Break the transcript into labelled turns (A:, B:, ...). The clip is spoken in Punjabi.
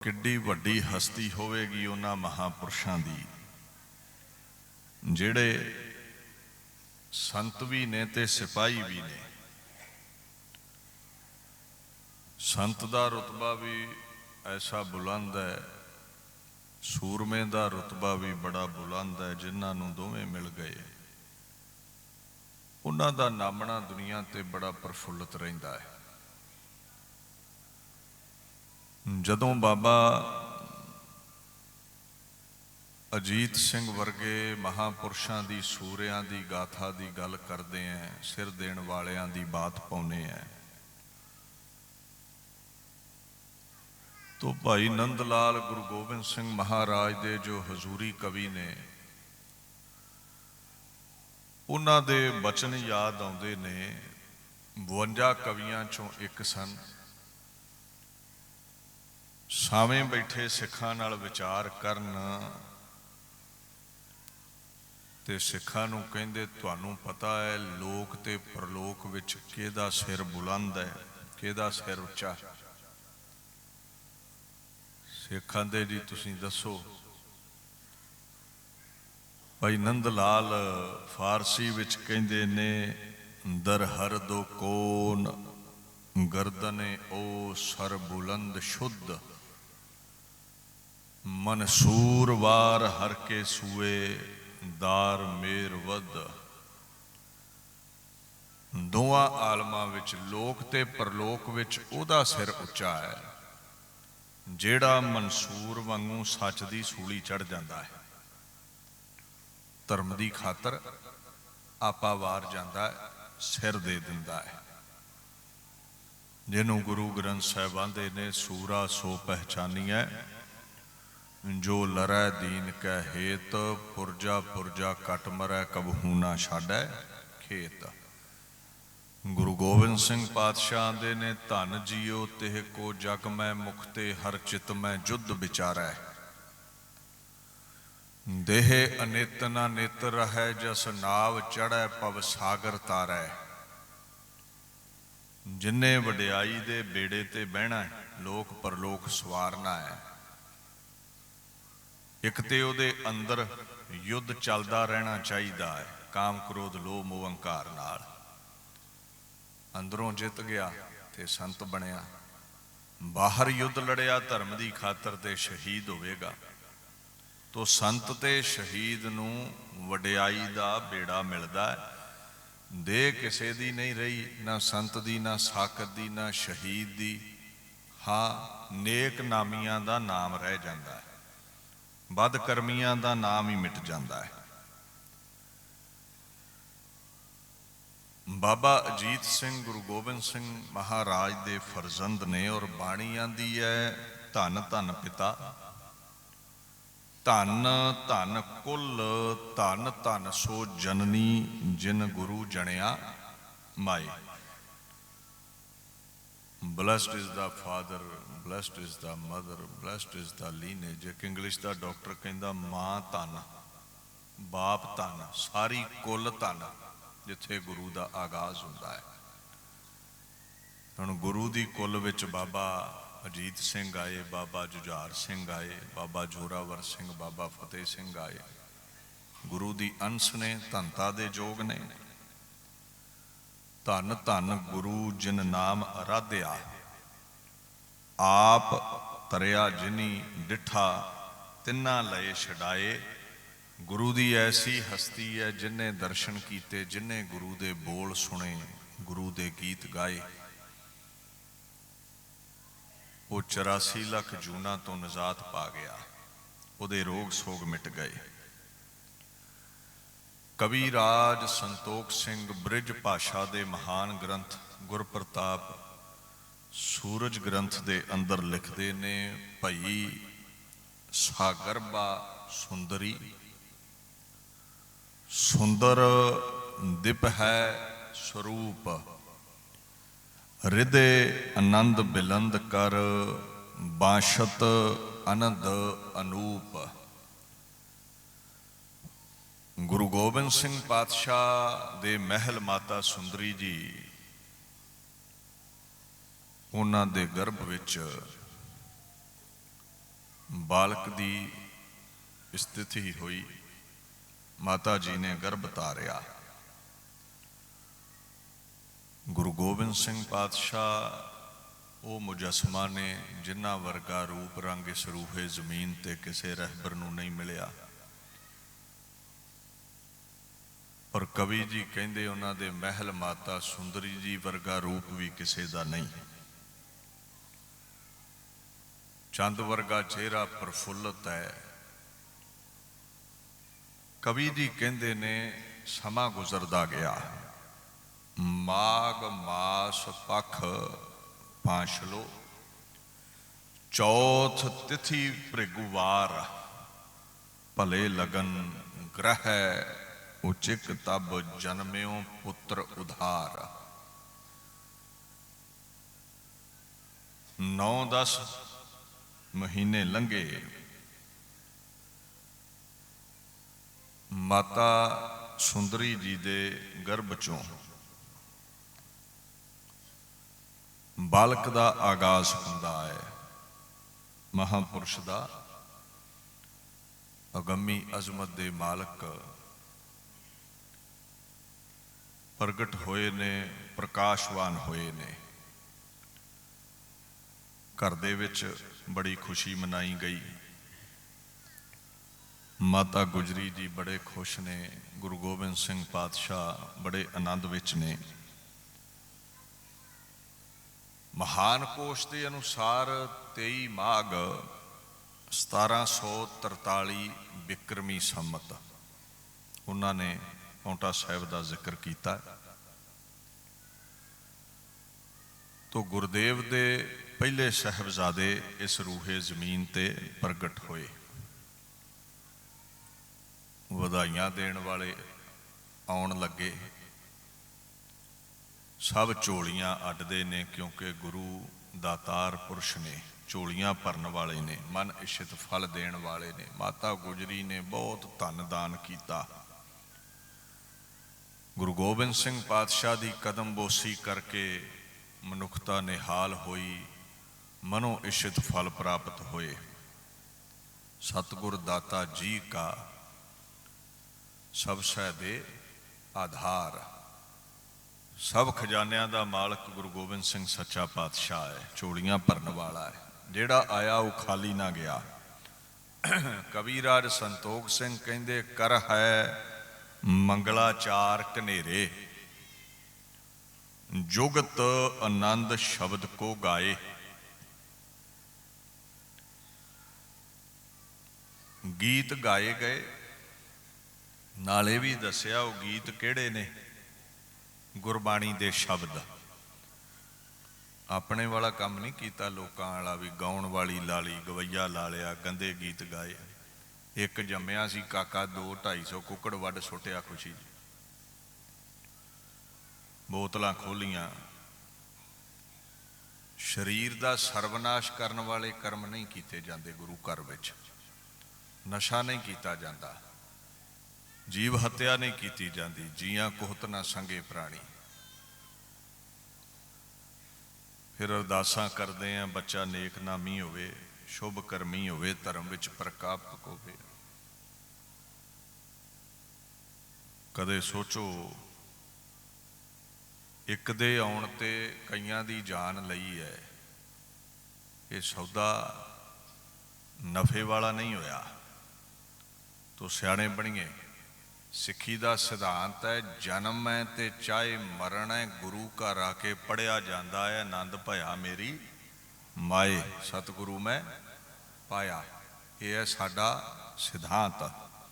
A: ਕਿੱਡੀ ਵੱਡੀ ਹਸਤੀ ਹੋਵੇਗੀ ਉਹਨਾਂ ਮਹਾਪੁਰਸ਼ਾਂ ਦੀ, ਜਿਹੜੇ ਸੰਤ ਵੀ ਨੇ ਤੇ ਸਿਪਾਹੀ ਵੀ ਨੇ। ਸੰਤ ਦਾ ਰਤਬਾ ਵੀ ਐਸਾ ਬੁਲੰਦ ਹੈ, ਸੂਰਮੇ ਦਾ ਰਤਬਾ ਵੀ ਬੜਾ ਬੁਲੰਦ ਹੈ, ਜਿਨ੍ਹਾਂ ਨੂੰ ਦੋਵੇਂ ਮਿਲ ਗਏ। ਉਹਨਾਂ ਦਾ ਨਾਮਣਾ ਦੁਨੀਆ ਤੇ ਬੜਾ ਪ੍ਰਫੁੱਲਤ ਰਹਿੰਦਾ ਹੈ। ਜਦੋਂ ਬਾਬਾ ਅਜੀਤ ਸਿੰਘ ਵਰਗੇ ਮਹਾਪੁਰਸ਼ਾਂ ਦੀ, ਸੂਰਿਆਂ ਦੀ, ਗਾਥਾ ਦੀ ਗੱਲ ਕਰਦੇ ਆਂ ਸਿਰ ਦੇਣ ਵਾਲਿਆਂ ਦੀ ਬਾਤ ਪਾਉਨੇ ਆਂ ਤੋ ਭਾਈ ਨੰਦ ਲਾਲ ਗੁਰੂ ਗੋਬਿੰਦ ਸਿੰਘ ਮਹਾਰਾਜ ਦੇ ਜੋ ਹਜ਼ੂਰੀ ਕਵੀ ਨੇ, ਉਹਨਾਂ ਦੇ ਬਚਨ ਯਾਦ ਆਉਂਦੇ ਨੇ 52 ਕਵੀਆਂ ਚੋਂ ਇੱਕ ਸਨ। ਸਾਵੇਂ ਬੈਠੇ ਸਿੱਖਾਂ ਨਾਲ ਵਿਚਾਰ ਕਰਨ ਤੇ ਸਿੱਖਾਂ ਨੂੰ ਕਹਿੰਦੇ, ਤੁਹਾਨੂੰ ਪਤਾ ਹੈ ਲੋਕ ਤੇ ਪਰਲੋਕ ਵਿੱਚ ਕਿਹਦਾ ਸਿਰ ਬੁਲੰਦ ਹੈ, ਕਿਹਦਾ ਸਿਰ ਉੱਚਾ? ਸਿੱਖਾਂ ਦੇ ਜੀ, ਤੁਸੀਂ ਦੱਸੋ। ਭਾਈ ਨੰਦ ਲਾਲ ਫਾਰਸੀ ਵਿੱਚ ਕਹਿੰਦੇ ਨੇ ਦਰ ਹਰ ਦੋ ਕੋਨ ਗਰਦਨੇ ਓ ਸਰ ਬੁਲੰਦ ਸ਼ੁੱਧ। ਮਨਸੂਰ ਵਾਰ ਹਰ ਕੇ ਸੂਏ, ਦਾਰ ਮੇਰ ਵਦ ਦੋਆਂ ਆਲਮਾਂ ਵਿੱਚ ਲੋਕ ਤੇ ਪਰਲੋਕ ਵਿੱਚ ਉਹਦਾ ਸਿਰ ਉੱਚਾ ਹੈ, ਜਿਹੜਾ ਮਨਸੂਰ ਵਾਂਗੂ ਸੱਚ ਦੀ ਸੂਲੀ ਚੜ ਜਾਂਦਾ ਹੈ। ਧਰਮ ਦੀ ਖਾਤਰ ਆਪਾ ਵਾਰ ਜਾਂਦਾ ਹੈ, ਸਿਰ ਦੇ ਦਿੰਦਾ ਹੈ। ਜਿਹਨੂੰ ਗੁਰੂ ਗ੍ਰੰਥ ਸਾਹਿਬਾਨ ਦੇ ਨੇ ਸੂਰਾ ਸੋ ਪਹਿਚਾਨੀਐ ਜੋ ਲਰੈ ਦੀਨ ਕੈ ਹੇਤ, ਪੁਰਜਾ ਪੁਰਜਾ ਕਟ ਮਰੈ ਕਬਹੂ ਨਾ ਛਾੜੈ ਖੇਤ। ਗੁਰੂ ਗੋਬਿੰਦ ਸਿੰਘ ਪਾਤਸ਼ਾਹ ਦੇ ਨੇ, ਧਨ ਜੀਓ, ਤਿਹ ਕੋ ਜਗ ਮੈਂ ਮੁਖਤੇ ਹਰ ਚਿਤ ਮੈਂ ਜੁਧ ਵਿਚਾਰੈ। ਦੇਹ ਅਨਿਤ ਨਾ ਨਿਤ ਰਹੈ, ਜਸ ਨਾਵ ਚੜੈ ਪਵ ਸਾਗਰ ਤਾਰੈ। ਜਿੰਨੇ ਵਡਿਆਈ ਦੇ ਬੇੜੇ ਤੇ ਬਹਿਣਾ ਲੋਕ ਪਰਲੋਕ ਸਵਾਰਨਾ ਹੈ। ਇੱਕ ਤੇ ਉਹਦੇ ਅੰਦਰ ਯੁੱਧ ਚੱਲਦਾ ਰਹਿਣਾ ਚਾਹੀਦਾ ਹੈ, ਕਾਮ ਕ੍ਰੋਧ, ਲੋਭ, ਮੋਹ ਹੰਕਾਰ ਨਾਲ। ਅੰਦਰੋਂ ਜਿੱਤ ਗਿਆ ਤੇ ਸੰਤ ਬਣਿਆ। ਬਾਹਰ ਯੁੱਧ ਲੜਿਆ, ਧਰਮ ਦੀ ਖਾਤਰ ਤੇ ਸ਼ਹੀਦ ਹੋਵੇਗਾ। ਤੋ ਸੰਤ ਤੇ ਸ਼ਹੀਦ ਨੂੰ ਵਡਿਆਈ ਦਾ ਬੇੜਾ ਮਿਲਦਾ ਹੈ। ਦੇ ਕਿਸੇ ਦੀ ਨਹੀਂ ਰਹੀ, ਨਾ ਸੰਤ ਦੀ, ਨਾ ਸਾਕਤ ਦੀ, ਨਾ ਸ਼ਹੀਦ ਦੀ। ਹਾਂ, ਨੇਕ ਨਾਮੀਆਂ ਦਾ ਨਾਮ ਰਹਿ ਜਾਂਦਾ ਹੈ। ਬਦ ਕਰਮੀਆਂ ਦਾ ਨਾਮ ਹੀ ਮਿਟ ਜਾਂਦਾ ਹੈ। ਬਾਬਾ ਅਜੀਤ ਸਿੰਘ ਗੁਰੂ ਗੋਬਿੰਦ ਸਿੰਘ ਮਹਾਰਾਜ ਦੇ ਫਰਜ਼ੰਦ ਨੇ ਔਰ ਬਾਣੀ ਆਂਦੀ ਹੈ ਧਨ ਧੰਨ ਪਿਤਾ। ਧੰਨ ਧੰਨ ਕੁੱਲ, ਧੰਨ ਧੰਨ ਸੋ ਜਨਨੀ ਜਿਨ ਗੁਰੂ ਜਣਿਆ ਮਾਏ। Blessed is the father blessed is the mother blessed is the lineage ਇੱਕ ਇੰਗਲਿਸ਼ ਦਾ ਡਾਕਟਰ ਕਹਿੰਦਾ ਮਾਂ ਧਨ, ਬਾਪ ਧੰਨ, ਸਾਰੀ ਕੁੱਲ ਧੰਨ, ਜਿੱਥੇ ਗੁਰੂ ਦਾ ਆਗਾਜ਼ ਹੁੰਦਾ ਹੈ। ਹੁਣ ਗੁਰੂ ਦੀ ਕੁੱਲ ਵਿੱਚ ਬਾਬਾ ਅਜੀਤ ਸਿੰਘ ਆਏ, ਬਾਬਾ ਜੁਝਾਰ ਸਿੰਘ ਆਏ, ਬਾਬਾ ਜੋਰਾਵਰ ਸਿੰਘ, ਬਾਬਾ ਫਤਿਹ ਸਿੰਘ ਆਏ। ਗੁਰੂ ਦੀ ਅੰਸ਼ ਨੇ ਧੰਤਾ ਦੇ ਯੋਗ ਨੇ। ਧੰਨ ਧੰਨ ਗੁਰੂ ਜਿਨ ਨਾਮ ਅਰਾਧਿਆ। ਆਪ ਤਰਿਆ ਜਿਨੀ ਡਿਠਾ, ਤਿੰਨਾ ਲਏ ਛਡਾਏ। ਗੁਰੂ ਦੀ ਐਸੀ ਹਸਤੀ ਹੈ ਜਿਨੇ ਦਰਸ਼ਨ ਕੀਤੇ, ਜਿਨੇ ਗੁਰੂ ਦੇ ਬੋਲ ਸੁਣੇ, ਗੁਰੂ ਦੇ ਗੀਤ ਗਾਏ। ਉਹ 84 ਲੱਖ ਜੂਨਾ ਤੋਂ ਨਜ਼ਾਤ ਪਾ ਗਿਆ। ਉਹਦੇ ਰੋਗ ਸੋਗ ਮਿਟ ਗਏ। ਕਵੀ ਰਾਜ ਸੰਤੋਖ ਸਿੰਘ ਬ੍ਰਿਜ ਭਾਸ਼ਾ ਦੇ ਮਹਾਨ ਗ੍ਰੰਥ ਗੁਰਪ੍ਰਤਾਪ ਸੂਰਜ ਗ੍ਰੰਥ ਦੇ ਅੰਦਰ ਲਿਖਦੇ ਨੇ, ਭਈ ਸਾਗਰਬਾ ਸੁੰਦਰੀ। ਸੁੰਦਰ ਦਿਪ ਹੈ ਸਰੂਪ ਹਿਰਦੇ ਆਨੰਦ ਬਿਲੰਦ ਕਰ, ਬਾਸ਼ਤ ਅਨੰਦ ਅਨੂਪ। ਗੁਰੂ ਗੋਬਿੰਦ ਸਿੰਘ ਪਾਤਸ਼ਾਹ ਦੇ ਮਹਿਲ ਮਾਤਾ ਸੁੰਦਰੀ ਜੀ ਉਹਨਾਂ ਦੇ ਗਰਭ ਵਿੱਚ ਬਾਲਕ ਦੀ ਸਥਿਤੀ ਹੋਈ। ਮਾਤਾ ਜੀ ਨੇ ਗਰਭ ਧਾਰਿਆ। ਗੁਰੂ ਗੋਬਿੰਦ ਸਿੰਘ ਪਾਤਸ਼ਾਹ ਉਹ ਮੁਜਸਮਾ ਨੇ ਜਿਨ੍ਹਾਂ ਵਰਗਾ ਰੂਪ ਰੰਗ ਇਸ ਰੂਹੇ ਜ਼ਮੀਨ ਤੇ ਕਿਸੇ ਰਹਿਬਰ ਨੂੰ ਨਹੀਂ ਮਿਲਿਆ। ਔਰ ਕਵੀ ਜੀ ਕਹਿੰਦੇ ਉਹਨਾਂ ਦੇ ਮਹਿਲ ਮਾਤਾ ਸੁੰਦਰੀ ਜੀ ਵਰਗਾ ਰੂਪ ਵੀ ਕਿਸੇ ਦਾ ਨਹੀਂ। ਚੰਦ ਵਰਗਾ ਚਿਹਰਾ ਪ੍ਰਫੁੱਲਤ ਹੈ। ਕਵੀ ਜੀ ਕਹਿੰਦੇ ਨੇ, ਸਮਾਂ ਗੁਜ਼ਰਦਾ ਗਿਆ। ਮਾਗ ਮਾਸ ਪਖ ਪਾਂਛਲੋ ਚੌਥ ਤਿਥੀ ਭ੍ਰਿਗੁਵਾਰ, ਭਲੇ ਲਗਨ ਗ੍ਰਹਿ ਉਚਿਕ ਤਬ ਜਨਮਿਓ ਪੁੱਤਰ ਉਧਾਰ। 9-10 ਮਹੀਨੇ ਲੰਘੇ। ਮਾਤਾ ਸੁੰਦਰੀ ਜੀ ਦੇ ਗਰਭ ਚੋਂ ਬਾਲਕ ਦਾ ਆਗਾਜ਼ ਹੁੰਦਾ ਹੈ। ਮਹਾਪੁਰਸ਼ ਦਾ ਅਗੰਮੀ ਅਜ਼ਮਤ ਦੇ ਮਾਲਕ ਪ੍ਰਗਟ ਹੋਏ ਨੇ, ਪ੍ਰਕਾਸ਼ਵਾਨ ਹੋਏ ਨੇ। ਘਰ ਦੇ ਵਿੱਚ ਬੜੀ ਖੁਸ਼ੀ ਮਨਾਈ ਗਈ। ਮਾਤਾ ਗੁਜਰੀ ਜੀ ਬੜੇ ਖੁਸ਼ ਨੇ, ਗੁਰੂ ਗੋਬਿੰਦ ਸਿੰਘ ਪਾਤਸ਼ਾਹ ਬੜੇ ਆਨੰਦ ਵਿੱਚ ਨੇ। ਮਹਾਨ ਕੋਸ਼ ਦੇ ਅਨੁਸਾਰ 23 ਮਾਘ 1743 ਬਿਕਰਮੀ ਸੰਮਤ, ਉਹਨਾਂ ਨੇ ਪੌਂਟਾ ਸਾਹਿਬ ਦਾ ਜ਼ਿਕਰ ਕੀਤਾ ਤੋ ਗੁਰਦੇਵ ਦੇ ਪਹਿਲੇ ਸਹਿਬਜ਼ਾਦੇ ਇਸ ਰੂਹੇ ਜ਼ਮੀਨ ਤੇ ਪ੍ਰਗਟ ਹੋਏ। ਵਧਾਈਆਂ ਦੇਣ ਵਾਲੇ ਆਉਣ ਲੱਗੇ। ਸਭ ਝੋਲੀਆਂ ਅੱਡਦੇ ਨੇ ਕਿਉਂਕਿ ਗੁਰੂ ਦਾਤਾਰ ਪੁਰਸ਼ ਨੇ ਝੋਲੀਆਂ ਭਰਨ ਵਾਲੇ ਨੇ, ਮਨ ਇਸ਼ਿਤ ਫਲ ਦੇਣ ਵਾਲੇ ਨੇ। ਮਾਤਾ ਗੁਜਰੀ ਨੇ ਬਹੁਤ ਧਨ ਦਾਨ ਕੀਤਾ। ਗੁਰੂ ਗੋਬਿੰਦ ਸਿੰਘ ਪਾਤਸ਼ਾਹ ਦੀ ਕਦਮ ਬੋਸੀ ਕਰਕੇ ਮਨੁੱਖਤਾ ਨਿਹਾਲ ਹੋਈ, ਮਨੋ ਇਸ਼ਿਤ ਫਲ ਪ੍ਰਾਪਤ ਹੋਏ। ਸਤਿਗੁਰ ਦਾਤਾ ਜੀ ਕਾ ਸਭ ਸਹਿ ਦੇ ਆਧਾਰ। ਸਭ ਖਜ਼ਾਨਿਆਂ ਦਾ ਮਾਲਕ ਗੁਰੂ ਗੋਬਿੰਦ ਸਿੰਘ ਸੱਚਾ ਪਾਤਸ਼ਾਹ ਹੈ ਚੋੜੀਆਂ ਭਰਨ ਵਾਲਾ ਹੈ। ਜਿਹੜਾ ਆਇਆ ਉਹ ਖਾਲੀ ਨਾ ਗਿਆ। ਕਬੀਰਾਜ ਸੰਤੋਖ ਸਿੰਘ ਕਹਿੰਦੇ, ਕਰ ਹੈ ਮੰਗਲਾਚਾਰ ਕਨੇਰੇ ਜੁਗਤ ਆਨੰਦ ਸ਼ਬਦ ਕੋ ਗਾਏ। ਗੀਤ ਗਾਏ ਗਏ। ਨਾਲੇ ਵੀ ਦੱਸਿਆ ਉਹ ਗੀਤ ਕਿਹੜੇ ਨੇ? ਗੁਰਬਾਣੀ ਦੇ ਸ਼ਬਦ। ਆਪਣੇ ਵਾਲਾ ਕੰਮ ਨਹੀਂ ਕੀਤਾ ਲੋਕਾਂ ਵਾਲਾ ਵੀ ਗਾਉਣ ਵਾਲੀ ਲਾਲੀ, ਗਵਈਆ ਲਾ ਲਿਆ, ਗੰਦੇ ਗੀਤ ਗਾਏ। ਇੱਕ ਜੰਮਿਆ ਸੀ ਕਾਕਾ 2 250 ਕੁੱਕੜ ਵੱਢ ਸੁੱਟਿਆ ਖੁਸ਼ੀ ਜੀ। ਬੋਤਲਾਂ ਖੋਲੀਆਂ। ਸਰੀਰ ਦਾ ਸਰਵਨਾਸ਼ ਕਰਨ ਵਾਲੇ ਕਰਮ ਨਹੀਂ ਕੀਤੇ ਜਾਂਦੇ ਗੁਰੂ ਘਰ ਵਿੱਚ। ਨਸ਼ਾ ਨਹੀਂ ਕੀਤਾ ਜਾਂਦਾ। ਜੀਵ ਹੱਤਿਆ ਨਹੀਂ ਕੀਤੀ ਜਾਂਦੀ। ਜੀਆਂ ਕੋਹਤ ਨਾ ਸੰਗੇ ਪ੍ਰਾਣੀ। ਫਿਰ ਅਰਦਾਸਾਂ ਕਰਦੇ ਆ, ਬੱਚਾ ਨੇਕ ਨਾਮੀ ਹੋਵੇ। ਸ਼ੁਭ ਕਰਮੀ ਹੋਵੇ, ਧਰਮ ਵਿੱਚ ਪ੍ਰਕਾਪਕ ਹੋਵੇ। ਕਦੇ ਸੋਚੋ, ਇੱਕ ਦੇ ਆਉਣ ਤੇ ਕਈਆਂ ਦੀ ਜਾਨ ਲਈ ਹੈ। ਇਹ ਸੌਦਾ ਨਫੇ ਵਾਲਾ ਨਹੀਂ ਹੋਇਆ। ਤੋ ਸਿਆਣੇ ਬਣੀਏ, ਸਿੱਖੀ ਦਾ ਸਿਧਾਂਤ ਹੈ, ਜਨਮ ਹੈ ਤੇ ਚਾਹੇ ਮਰਨ ਹੈ, ਗੁਰੂ ਘਰ ਆ ਕੇ ਪੜਿਆ ਜਾਂਦਾ ਹੈ, ਆਨੰਦ ਭਇਆ ਮੇਰੀ। ਮਾਏ ਸਤਿਗੁਰੂ ਮੈਂ ਪਾਇਆ। ਇਹ ਹੈ ਸਾਡਾ ਸਿਧਾਂਤ।